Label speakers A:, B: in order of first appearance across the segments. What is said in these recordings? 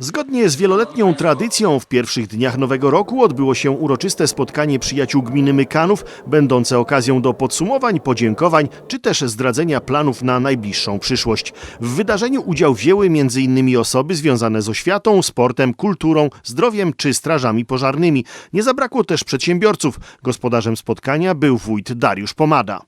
A: Zgodnie z wieloletnią tradycją w pierwszych dniach Nowego Roku odbyło się uroczyste spotkanie przyjaciół gminy Mykanów, będące okazją do podsumowań, podziękowań czy też zdradzenia planów na najbliższą przyszłość. W wydarzeniu udział wzięły m.in. osoby związane z oświatą, sportem, kulturą, zdrowiem czy strażami pożarnymi. Nie zabrakło też przedsiębiorców. Gospodarzem spotkania był wójt Dariusz Pomada.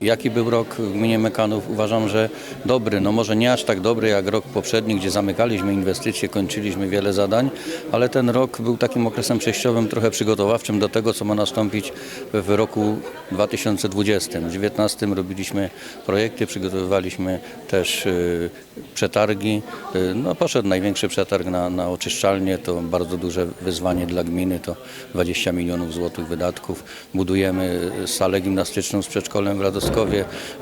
B: Jaki był rok w gminie Mekanów? Uważam, że dobry. No może nie aż tak dobry jak rok poprzedni, gdzie zamykaliśmy inwestycje, kończyliśmy wiele zadań, ale ten rok był takim okresem przejściowym, trochę przygotowawczym do tego, co ma nastąpić w roku 2020. W 2019 robiliśmy projekty, przygotowywaliśmy też y, przetargi. Y, no poszedł największy przetarg na, na oczyszczalnię, to bardzo duże wyzwanie dla gminy, to 20 milionów złotych wydatków. Budujemy salę gimnastyczną z przedszkolem w Radosławie,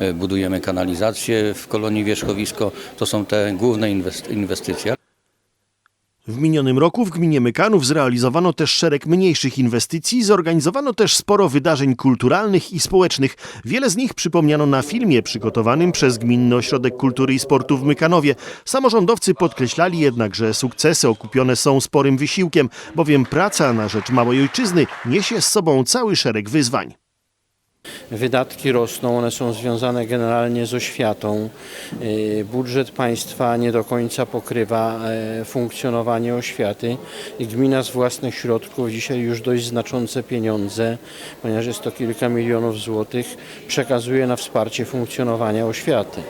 B: y, budujemy kanalizację w kolonii Wierzchowisko. To są te główne inwest- inwestycje.
A: W minionym roku w gminie Mykanów zrealizowano też szereg mniejszych inwestycji, zorganizowano też sporo wydarzeń kulturalnych i społecznych. Wiele z nich przypomniano na filmie przygotowanym przez Gminny Ośrodek Kultury i Sportu w Mykanowie. Samorządowcy podkreślali jednak, że sukcesy okupione są sporym wysiłkiem, bowiem praca na rzecz małej ojczyzny niesie z sobą cały szereg wyzwań.
C: Wydatki rosną, one są związane generalnie z oświatą. Yy, Budżet państwa nie do końca pokrywa e, funkcjonowanie oświaty i gmina z własnych środków dzisiaj już dość znaczące pieniądze, ponieważ jest to kilka milionów złotych, przekazuje na wsparcie funkcjonowania oświaty.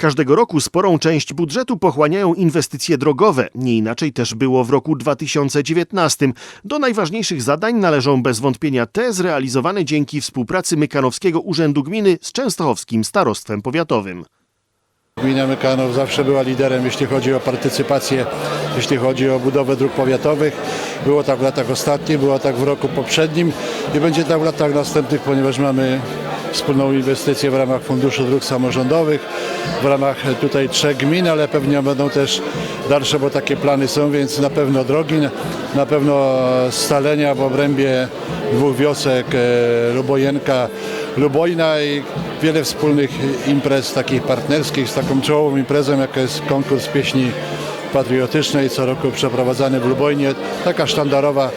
A: Każdego roku sporą część budżetu pochłaniają inwestycje drogowe. Nie inaczej też było w roku 2019. Do najważniejszych zadań należą bez wątpienia te zrealizowane dzięki współpracy Mykanowskiego Urzędu Gminy z Częstochowskim Starostwem Powiatowym.
D: Gmina Mykanów zawsze była liderem, jeśli chodzi o partycypację, jeśli chodzi o budowę dróg powiatowych. Było tak w latach ostatnich, było tak w roku poprzednim i będzie tak w latach następnych, ponieważ mamy wspólną inwestycję w ramach Funduszu Dróg Samorządowych, w ramach tutaj trzech gmin, ale pewnie będą też dalsze, bo takie plany są, więc na pewno drogi, na pewno scalenia w obrębie dwóch wiosek, e, Lubojenka, Lubojna i wiele wspólnych imprez takich partnerskich z taką czołową imprezą, jaka jest konkurs pieśni patriotycznej, co roku przeprowadzany w Lubojnie. Taka sztandarowa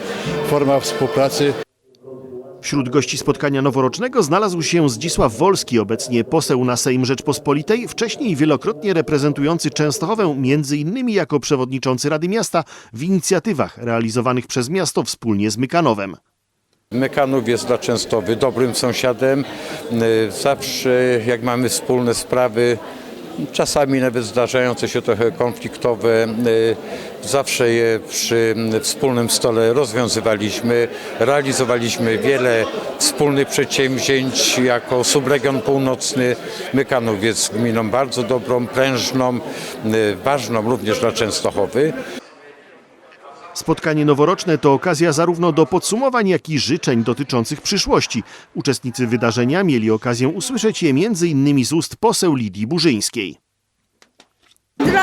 D: forma współpracy.
A: Wśród gości spotkania noworocznego znalazł się Zdzisław Wolski, obecnie poseł na Sejm Rzeczpospolitej, wcześniej wielokrotnie reprezentujący Częstochowę, między innymi jako przewodniczący Rady Miasta w inicjatywach realizowanych przez miasto wspólnie z Mykanowem.
E: Mekanów jest dla Częstowy dobrym sąsiadem. Y, Zawsze jak mamy wspólne sprawy, czasami nawet zdarzające się trochę konfliktowe, y, zawsze je przy wspólnym stole rozwiązywaliśmy. Realizowaliśmy wiele wspólnych przedsięwzięć jako subregion północny. Mykanów jest gminą bardzo dobrą, prężną, y, ważną również dla Częstochowy.
A: Spotkanie noworoczne to okazja zarówno do podsumowań, jak i życzeń dotyczących przyszłości. Uczestnicy wydarzenia mieli okazję usłyszeć je m.in. z ust poseł Lidii Burzyńskiej.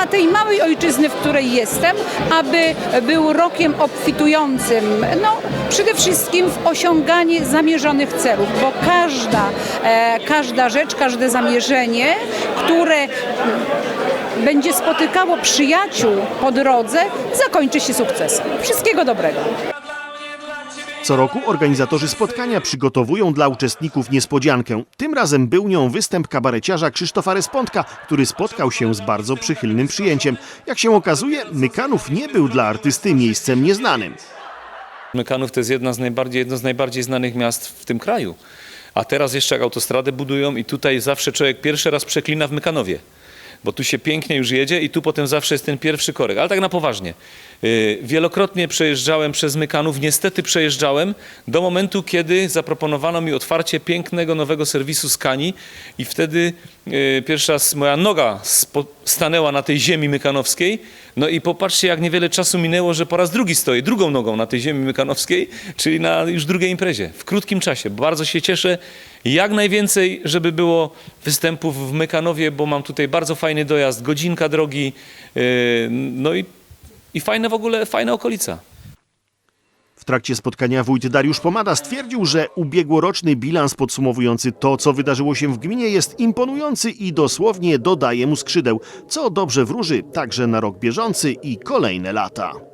F: Dla tej małej ojczyzny, w której jestem, aby był rokiem obfitującym, no przede wszystkim w osiąganie zamierzonych celów, bo każda, e, każda rzecz, każde zamierzenie, które będzie spotykało przyjaciół po drodze, zakończy się sukcesem. Wszystkiego dobrego.
A: Co roku organizatorzy spotkania przygotowują dla uczestników niespodziankę. Tym razem był nią występ kabareciarza Krzysztofa Respondka, który spotkał się z bardzo przychylnym przyjęciem. Jak się okazuje, Mykanów nie był dla artysty miejscem nieznanym.
G: Mykanów to jest jedna z najbardziej, jedno z najbardziej znanych miast w tym kraju. A teraz jeszcze jak autostradę budują i tutaj zawsze człowiek pierwszy raz przeklina w Mykanowie. Bo tu się pięknie już jedzie i tu potem zawsze jest ten pierwszy korek. Ale tak na poważnie. Yy, Wielokrotnie przejeżdżałem przez Mykanów. Niestety przejeżdżałem do momentu, kiedy zaproponowano mi otwarcie pięknego nowego serwisu Skani i wtedy yy, pierwszy raz moja noga stanęła na tej ziemi mykanowskiej. No i popatrzcie, jak niewiele czasu minęło, że po raz drugi stoję drugą nogą na tej ziemi mykanowskiej, czyli na już drugiej imprezie, w krótkim czasie. Bardzo się cieszę. Jak najwięcej, żeby było występów w Mykanowie, bo mam tutaj bardzo fajny dojazd, godzinka drogi, yy, no i, i fajne w ogóle, fajna okolica.
A: Trakcie spotkania wójt Dariusz Pomada stwierdził, że ubiegłoroczny bilans podsumowujący to, co wydarzyło się w gminie jest imponujący i dosłownie dodaje mu skrzydeł, co dobrze wróży także na rok bieżący i kolejne lata.